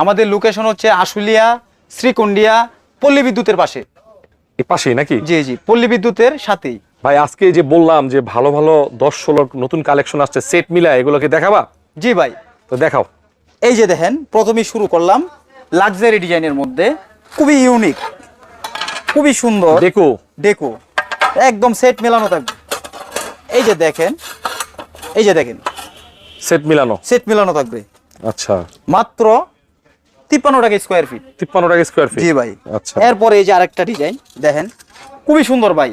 আমাদের লোকেশন হচ্ছে আশুলিয়া শ্রীকুন্ডিয়া পল্লী বিদ্যুতের পাশে। এই পাশেই নাকি? জি জি পল্লী বিদ্যুতের সাথেই। ভাই আজকে যে বললাম যে ভালো ভালো দশ ষোলো নতুন কালেকশন আসছে সেট মিলা এগুলোকে দেখাবা? জি ভাই। তো দেখাও। এই যে দেখেন প্রথমেই শুরু করলাম লাক্সারি ডিজাইনের মধ্যে। খুবই ইউনিক খুবই সুন্দর। দেখো ডেকো। একদম সেট মেলানো থাকবে। এই যে দেখেন এই যে দেখেন। সেট মিলানো? সেট মেলানো থাকবে। আচ্ছা। মাত্র তিপ্পান্ন টাকা স্কোয়ার ফিট তিপ্পান্ন টাকা স্কোয়ার ফিট জি ভাই। আচ্ছা। এরপরে এই যে আরেকটা ডিজাইন দেখেন। খুবই সুন্দর ভাই।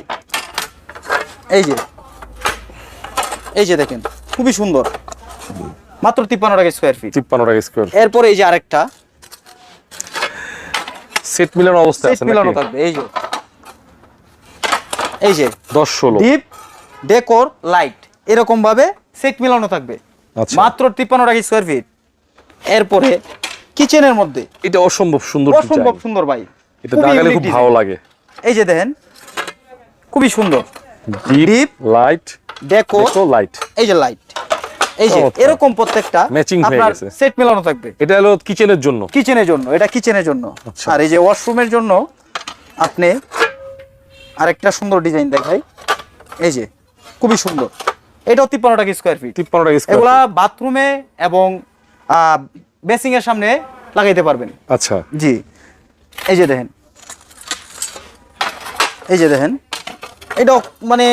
এই যে। এই যে দেখেন খুবই সুন্দর। মাত্র তিপ্পান্ন টাকা স্কোয়ার ফিট তিপ্পান্ন টাকা স্কোয়ার এরপরে এই যে আরেকটা। সেট মিলানো অবস্থা সেট আছে মিলানো থাকবে এই যে। এই যে। দশ ষোলো। ডিপ ডেকোর লাইট এরকম ভাবে সেট মিলানো থাকবে। আচ্ছা। মাত্র তিপ্পান্ন টাকা স্কোয়ার ফিট এরপরে কিচেনের মধ্যে। এটা অসম্ভব সুন্দর অসম্ভব সুন্দর ভাই। এটা unique খুব ভালো লাগে। এই যে দেখেন খুবই সুন্দর। ডিপ লাইট দেখো লাইট এই যে লাইট এই যে এরকম প্রত্যেকটা ম্যাচিং হয়ে গেছে। সেট মেলানো থাকবে। এটা হলো কিচেনের জন্য। কিচেনের জন্য এটা কিচেনের জন্য। আচ্ছা। আর এই যে ওয়াশরুমের জন্য আপনি আরেকটা সুন্দর ডিজাইন দেখাই। এই যে খুবই সুন্দর। এটাও তিপ্পান্ন টাকা স্কোয়ার ফিট তিপ্পান্ন টাকা স্কোয়ার এগুলা বাথরুমে এবং বেসিং এর সামনে লাগাইতে পারবেন। আচ্ছা। জি। এই যে দেখেন। এই যে দেখেন। এটাও মানে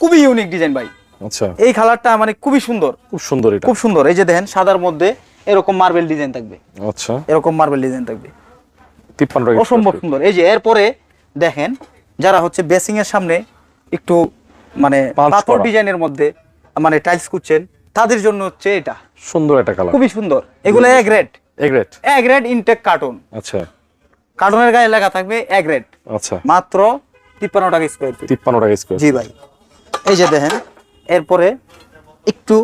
খুবই ইউনিক ডিজাইন ভাই। আচ্ছা। এই কালারটা মানে খুবই সুন্দর। খুব সুন্দর এটা। খুব সুন্দর। এই যে দেখেন সাদার মধ্যে এরকম মার্বেল ডিজাইন থাকবে। আচ্ছা। এরকম মার্বেল ডিজাইন থাকবে। অসম্ভব সুন্দর। এই যে এরপরে দেখেন যারা হচ্ছে বেসিং এর সামনে একটু মানে পাথর ডিজাইনের মধ্যে মানে টাইলস করছেন তাদের জন্য হচ্ছে এটা। সুন্দর একটা কালার খুবই সুন্দর। এগুলো এক রেড এগ্রেট এক রেড ইনটেক কার্টুন আচ্ছা। কার্টুনের গায়ে লেখা থাকবে এক রেড আচ্ছা। মাত্র তিপ্পান্ন টাকা স্কোয়ার ফিট তিপ্পান্ন টাকা স্কোয়ার জি ভাই। এই যে দেখেন এরপরে একটু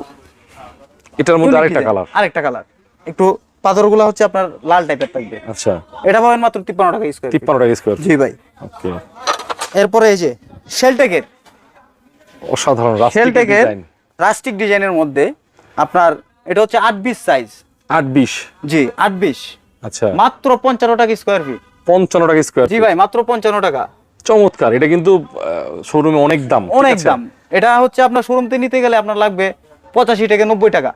এটার মধ্যে আরেকটা কালার আরেকটা কালার একটু পাথরগুলো হচ্ছে আপনার লাল টাইপের থাকবে। আচ্ছা। এটা পাবেন মাত্র তিপ্পান্ন টাকা স্কোয়ার তিপ্পান্ন টাকা স্কোয়ার জি ভাই। ওকে এরপরে এই যে শেলটেকের অসাধারণ শেলটেকের ডিজাইন রাস্টিক ডিজাইনের মধ্যে আপনার এটা হচ্ছে আট বিশ সাইজ আট বিশ। জি আট বিশ। আচ্ছা। মাত্র পঞ্চান্ন টাকা স্কোয়ার ফিট পঞ্চান্ন টাকা স্কোয়ার জি ভাই মাত্র পঞ্চান্ন টাকা। চমৎকার এটা কিন্তু শোরুমে অনেক দাম অনেক দাম। এটা হচ্ছে আপনার শোরুমতে নিতে গেলে আপনার লাগবে পঁচাশি থেকে নব্বই টাকা।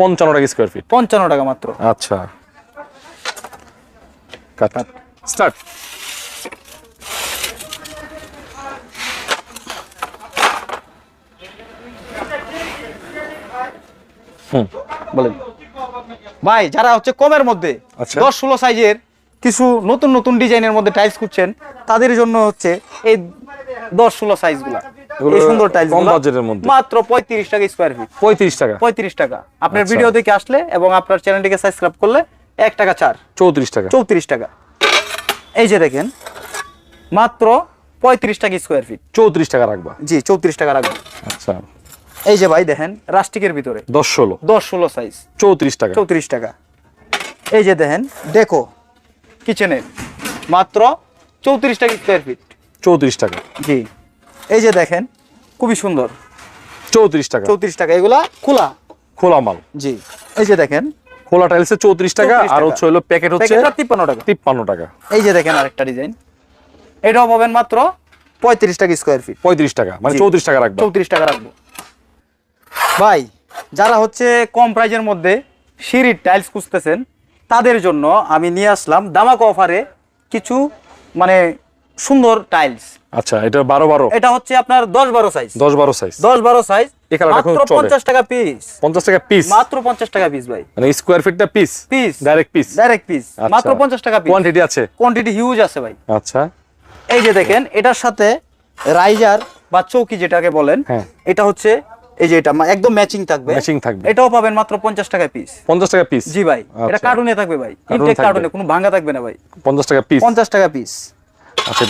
পঞ্চান্ন টাকা স্কোয়ার ফিট পঞ্চান্ন টাকা মাত্র। আচ্ছা। কাট। স্টার্ট। বলেন। ভাই যারা হচ্ছে কমের মধ্যে আচ্ছা। দশ ষোলো সাইজের কিছু নতুন নতুন ডিজাইনের মধ্যে টাইলস খুঁজছেন তাদের জন্য হচ্ছে এই দশ ষোলো সাইজগুলা সুন্দর টাইলস কম বাজেটের মধ্যে। মাত্র পঁয়ত্রিশ টাকা স্কোয়ার ফিট পঁয়ত্রিশ টাকা। পঁয়ত্রিশ টাকা। আপনার আচ্ছা। ভিডিও দেখে আসলে এবং আপনার চ্যানেলটিকে সাবস্ক্রাইব করলে এক টাকা চার চৌত্রিশ টাকা। চৌত্রিশ টাকা। এই যে দেখেন মাত্র পঁয়ত্রিশ টাকা স্কোয়ার ফিট চৌত্রিশ টাকা রাখবা। জি চৌত্রিশ টাকা রাখবেন আচ্ছা। এই যে ভাই দেখেন রাস্টিকের ভিতরে। দশ ষোলো। দশ ষোলো সাইজ চৌত্রিশ টাকা। চৌত্রিশ টাকা। এই যে দেখেন দেখো কিচেনের মাত্র চৌত্রিশ টাকা স্কোয়ার ফিট চৌত্রিশ টাকা। জি। এই যে দেখেন খুবই সুন্দর। চৌত্রিশ টাকা। চৌত্রিশ টাকা এগুলা খোলা। খোলা মাল। জি। এই যে দেখেন খোলা টাইলসে চৌত্রিশ টাকা 34 আর হচ্ছে হলো প্যাকেট হচ্ছে তিপ্পান্ন টাকা। তিপ্পান্ন টাকা। এই যে দেখেন আরেকটা ডিজাইন এটাও পাবেন মাত্র পঁয়ত্রিশ টাকা স্কোয়ার ফিট পঁয়ত্রিশ টাকা মানে চৌত্রিশ টাকা রাখব। চৌত্রিশ টাকা রাখব। ভাই যারা হচ্ছে কম প্রাইজের মধ্যে সিঁড়ির টাইলস খুঁজতেছেন তাদের জন্য আমি নিয়ে আসলাম দামাক অফারে কিছু মানে সুন্দর টাইলস। আচ্ছা এটা বারো বারো? এটা হচ্ছে আপনার দশ বারো সাইজ দশ বারো সাইজ দশ বারো সাইজ। পঞ্চাশ টাকা পিস পঞ্চাশ টাকা পিস মাত্র পঞ্চাশ টাকা পিস ভাই। মানে square ফিটটা piece piece direct piece direct piece মাত্র পঞ্চাশ টাকা পিস কোয়ান্টিটি আছে? কোয়ান্টিটি হিউজ আছে ভাই। আচ্ছা। এই যে দেখেন এটার সাথে রাইজার বা চৌকি যেটাকে বলেন হ্যাঁ। এটা হচ্ছে এই যে এটা একদম ম্যাচিং থাকবে। ম্যাচিং থাকবে। এটাও পাবেন মাত্র পঞ্চাশ টাকা পিস পঞ্চাশ টাকা পিস জি ভাই এটা আচ্ছা। কার্টুনে থাকবে ভাই। ইনটেক কার্টুনে কোনো ভাঙা থাকবে না ভাই। পঞ্চাশ টাকা পিস পঞ্চাশ টাকা পিস আচ্ছা